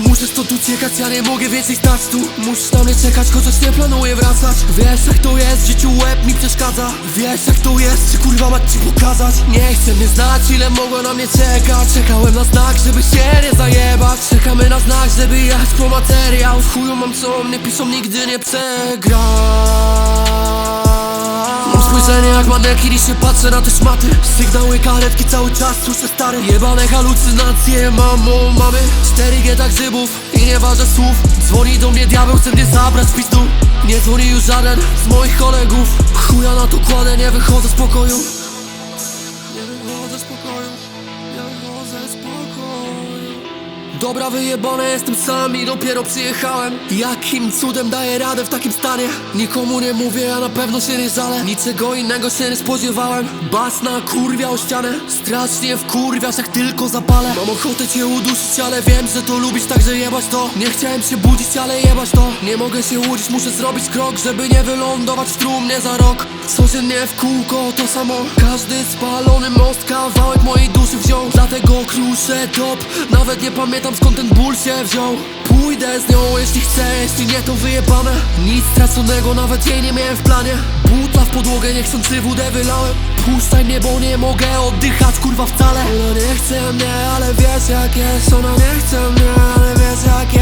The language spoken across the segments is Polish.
Muszę stąd uciekać, ja nie mogę więcej stać tu. Musisz na mnie czekać, chociaż nie planuję wracać. Wiesz jak to jest, życiu łeb mi przeszkadza. Wiesz jak to jest, czy kurwa mać ci pokazać? Nie chcę mnie znać, ile mogło na mnie czekać. Czekałem na znak, żeby się nie zajebać. Czekamy na znak, żeby jechać po materiał. W mam co, mnie piszą, nigdy nie przegra Mam spojrzenie jak manekin i się patrzę na te szmaty. Sygnały karetki cały czas słyszę stary. Jebane halucynacje mamo mamy. 4G tak grzybów i nie ważę słów. Dzwoni do mnie diabeł, chce mnie zabrać pizdu. Nie dzwoni już żaden z moich kolegów. Chuja na to kładę, nie wychodzę z pokoju Dobra wyjebane, jestem sam i dopiero przyjechałem. Jakim cudem daję radę w takim stanie? Nikomu nie mówię, ja na pewno się nie żalę Niczego innego się nie spodziewałem. Bas na kurwia o ścianę. Strasznie wkurwiasz jak tylko zapalę. Mam ochotę cię udusić, ale wiem, że to lubisz, także jebać to. Nie chciałem się budzić, ale jebać to. Nie mogę się łudzić, muszę zrobić krok Żeby nie wylądować w trumnie za rok Codziennie w kółko to samo. Każdy spalony most kawałek mojej duszy wziął. Dlatego kruszę top. Nawet nie pamiętam skąd ten ból się wziął. Pójdę z nią jeśli chcę, jeśli nie to wyjebane. Nic straconego, nawet jej nie miałem w planie. Butla w podłogę, niechcący wódę wylałem. Puszczaj mnie, bo nie mogę oddychać, kurwa wcale. Ona nie chce mnie, ale wiesz jak jest. Ona nie chce mnie, ale wiesz jak jest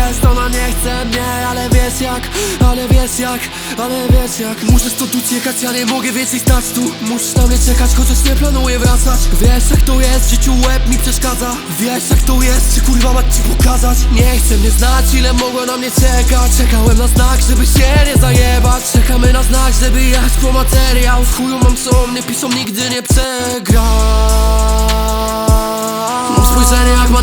Wiesz jak, ale wiesz jak. Muszę stąd uciekać, ja nie mogę więcej stać tu. Musisz na mnie czekać, chociaż nie planuję wracać. Wiesz jak to jest, w życiu łeb mi przeszkadza. Wiesz jak to jest, czy kurwa mać ci pokazać? Nie chcę mnie znać, ile mogło na mnie czekać. Czekałem na znak, żeby się nie zajebać. Czekamy na znak, żeby jechać po materiał. W chuju mam co, mnie piszą, nigdy nie przegra Mam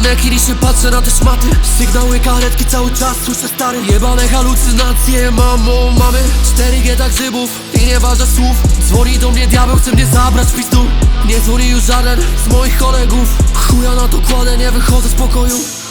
manekin i się patrzę na te szmaty. Sygnały karetki cały czas słyszę stary. Jebane halucynacje mamo mamy 4G tak grzybów i nie ważę słów. Dzwoni do mnie diabeł, chce mnie zabrać w pizdu. Nie dzwoni już żaden z moich kolegów. Chuja na to kładę, nie wychodzę z pokoju